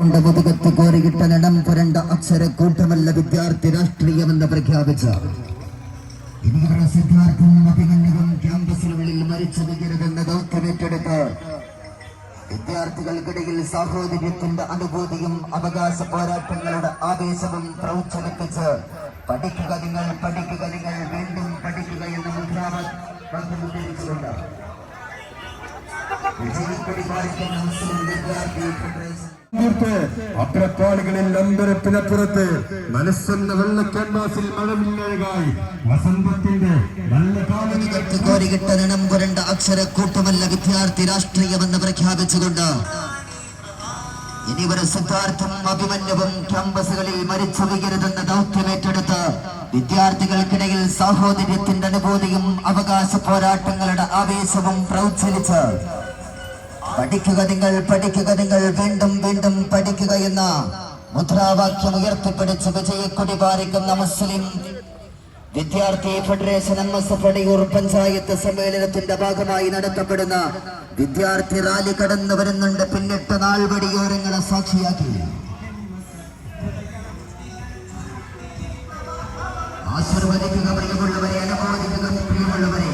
കൊണ്ട് മുതുകത്ത് കോരിയിട്ട നിടം പുരണ്ട അക്ഷര കൂട്ടമല്ല വിദ്യാർത്ഥി രാഷ്ട്രീയമെന്ന് പ്രഖ്യാപിച്ച. സിദ്ധാർത്ഥം അഭിമന്യവും ക്യാമ്പസിനുള്ളിൽ മരിച്ചു നിൽക്കരുതെന്ന ദൗത്യമേറ്റെടുത്ത് വിദ്യാർത്ഥികൾക്കിടയിൽ സാഹോദര്യത്തിന്റെ അനുഭൂതിയും അവകാശ പോരാട്ടങ്ങളുടെ ആവേശവും പ്രൗച്ഛലിപ്പിച്ച് പഠിക്കുക നിങ്ങൾ പഠിക്കുക നിങ്ങൾ വീണ്ടും പഠിക്കുക എന്ന മുദ്രാവാക്യം അന്തരത്തിനപ്പുറത്ത് മനസ്സെന്ന വെള്ള ക്യാൻവാസിൽ മഴമില്ലായി വസന്തത്തിന്റെ നല്ല കാലം കോരികിട്ട നിണം പുരണ്ട അക്ഷര കൂട്ടമല്ല വിദ്യാർത്ഥി രാഷ്ട്രീയമെന്ന് പ്രഖ്യാപിച്ചുകൊണ്ട് ഇനിവരെ സിദ്ധാർത്ഥം അഭിമന്യവും ക്യാമ്പസുകളിൽ മരിച്ചു വീഴരുതെന്ന ദൗത്യമേറ്റെടുത്ത് വിദ്യാർത്ഥികൾക്കിടയിൽ സാഹോദര്യത്തിന്റെ അനുഭൂതിയും അവകാശ പോരാട്ടങ്ങളുടെ ആവേശവും പ്രൗച്ഛലിച്ച് പഠിക്കുക നിങ്ങൾ പഠിക്കുക നിങ്ങൾ വീണ്ടും വീണ്ടും പഠിക്കുക എന്ന മുദ്രാവാക്യം ഉയർത്തിപ്പിടിച്ച് വിജയക്കൊടി പാലിക്കുന്ന Muslim Vidyarthi Federation M S F Adiyur panchayat സമ്മേളനത്തിന്റെ ഭാഗമായി നടത്തപ്പെടുന്ന വിദ്യാർത്ഥി റാലി കടന്നു വരുന്നുണ്ട്. പിന്നിട്ട് നാൾ വടിയോരങ്ങളെ സാക്ഷിയാക്കി? ആശീർവദിക്കുക പ്രിയമുള്ളവരെ അനുമോദിക്കുക പ്രിയമുള്ളവരെ.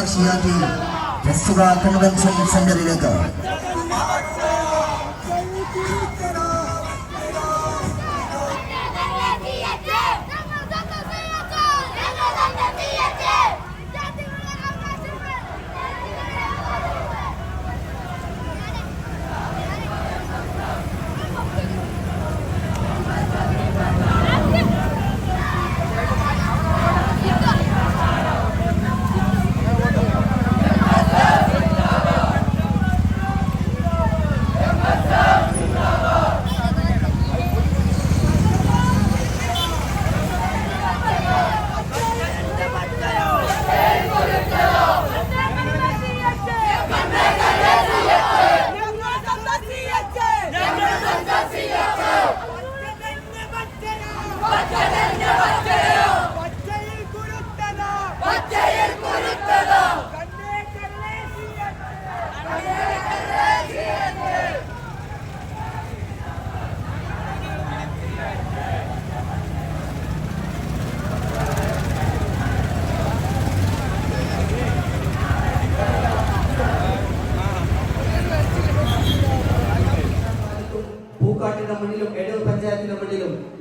സാക്ഷിയാക്കി പ്രസ്തുത കൺവെൻഷൻ സെന്ററിലേക്ക്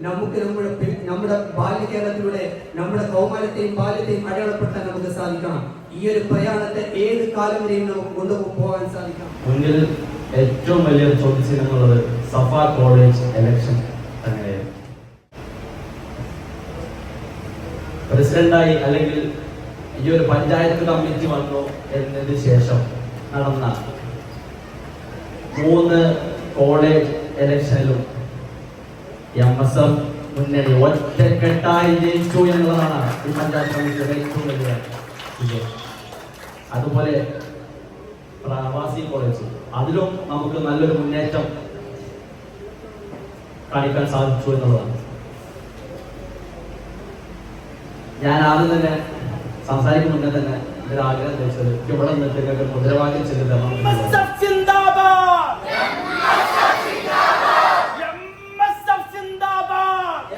നമുക്ക് നമ്മുടെ നമ്മുടെ ബാല്യകേരളത്തിലൂടെ നമ്മുടെ കൗമാരത്തെയും ബാല്യത്തെയും അടയാളപ്പെടുത്താൻ നമുക്ക് സാധിക്കണം. ഈ ഒരു പ്രയാണത്തെ ഏത് കാലം വരെയും നമുക്ക് കൊണ്ടുപോകാൻ സാധിക്കണം. മുന്നിൽ ഏറ്റവും വലിയ ചോദ്യം എന്നുള്ളത് സഫ കോളേജ് ഇലക്ഷൻ തന്നെയായിരുന്നു പ്രസിഡന്റായി അല്ലെങ്കിൽ ഈ ഒരു പഞ്ചായത്ത് കമ്മിറ്റി വന്നു എന്നതിന് ശേഷം നടന്ന മൂന്ന് കോളേജ് ഇലക്ഷനിലും എം എസ് എഫ് മുന്നണി ഒറ്റക്കെട്ടായി ജയിച്ചു എന്നുള്ളതാണ് ഈ പഞ്ചായത്ത് സമിതിയുടെ ഏറ്റവും വലിയ വിജയം. അതുപോലെ പ്രവാസി കോളേജ് അതിലും നമുക്ക് നല്ലൊരു മുന്നേറ്റം കാണിക്കാൻ സാധിച്ചു എന്നുള്ളതാണ്. ഞാൻ ആദ്യം തന്നെ സംസാരിക്കും മുന്നേ തന്നെ ഒരു ആഗ്രഹം ചോദിച്ചത് ഇവിടെ നിന്നിട്ട് മുദ്രവാക്യം തരണം എന്നുള്ളതാണ്. MSF സിന്ദാബാദ് MSF സിന്ദാബാദ്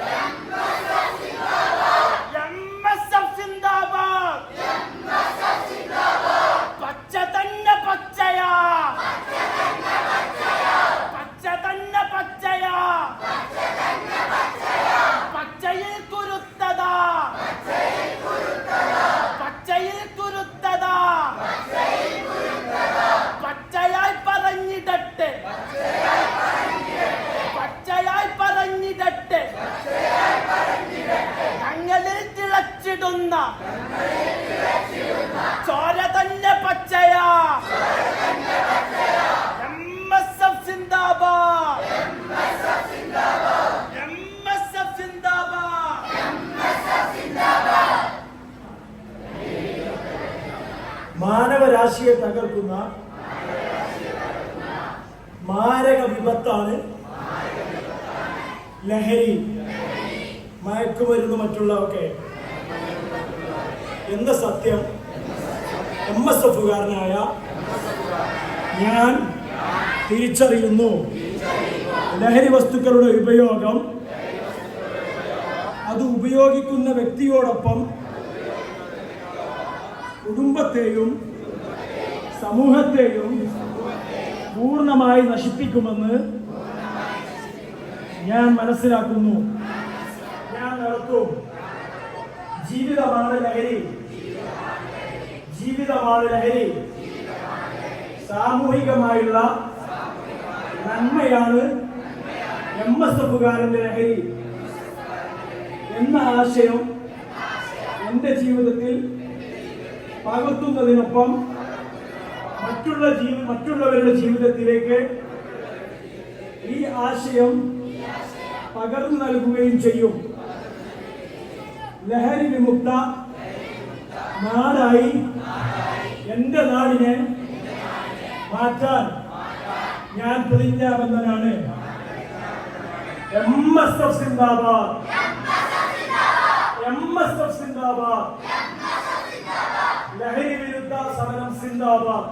MSF സിന്ദാബാദ് പച്ച തന്നെ പച്ചയാ പച്ച തന്നെ പച്ചയാ പച്ചയിൽ കുരുത്തതാ പച്ചയിൽ കുരുത്തതാ പച്ചയായി പറഞ്ഞിടട്ടെ പച്ചയായി പറഞ്ഞിടട്ടെ ഞങ്ങളിൽ തിളച്ചിടുന്ന ചോര തന്നെ പച്ചയാ എം എസ് എഫ് സിന്ദാബാദ് എം എസ് എഫ് സിന്ദാബാദ് മാനവരാശിയെ തകർക്കുന്ന മാരക വിപത്താണ് ലഹരി. മയക്കുമരുന്ന് മറ്റുള്ളതൊക്കെ. എന്ന സത്യം എം എസ് എഫുകാരനായ ഞാൻ തിരിച്ചറിയുന്നു. ലഹരി വസ്തുക്കളുടെ ഉപയോഗം. അത് ഉപയോഗിക്കുന്ന വ്യക്തിയോടൊപ്പം കുടുംബത്തെയും സമൂഹത്തെയും പൂർണമായി നശിപ്പിക്കുമെന്ന് ഞാൻ മനസ്സിലാക്കുന്നു. ഞാൻ നടത്തും. ജീവിതമാണ് ലഹരി. ജീവിതമാണ് ലഹരി. സാമൂഹികമായുള്ള നന്മയാണ് എം എസ് എഫുകാരന്റെ ലഹരി. എന്ന ആശയം എന്റെ ജീവിതത്തിൽ പകർത്തുന്നതിനൊപ്പം മറ്റുള്ള ജീവ മറ്റുള്ളവരുടെ ജീവിതത്തിലേക്ക് ഈ ആശയം പകർന്നു നൽകുകയും ചെയ്യും. ലഹരി വിമുക്ത നാടായി എന്റെ നാടിനെ മാറ്റാൻ ഞാൻ പ്രതിജ്ഞാബന്ധനാണ് എം എസ് എഫ് സിന്ദാബാദ്. എം എസ് എഫ് സിന്ദാബാദ്. ലഹരി വിരുദ്ധ സമരം സിന്ദാബാദ്.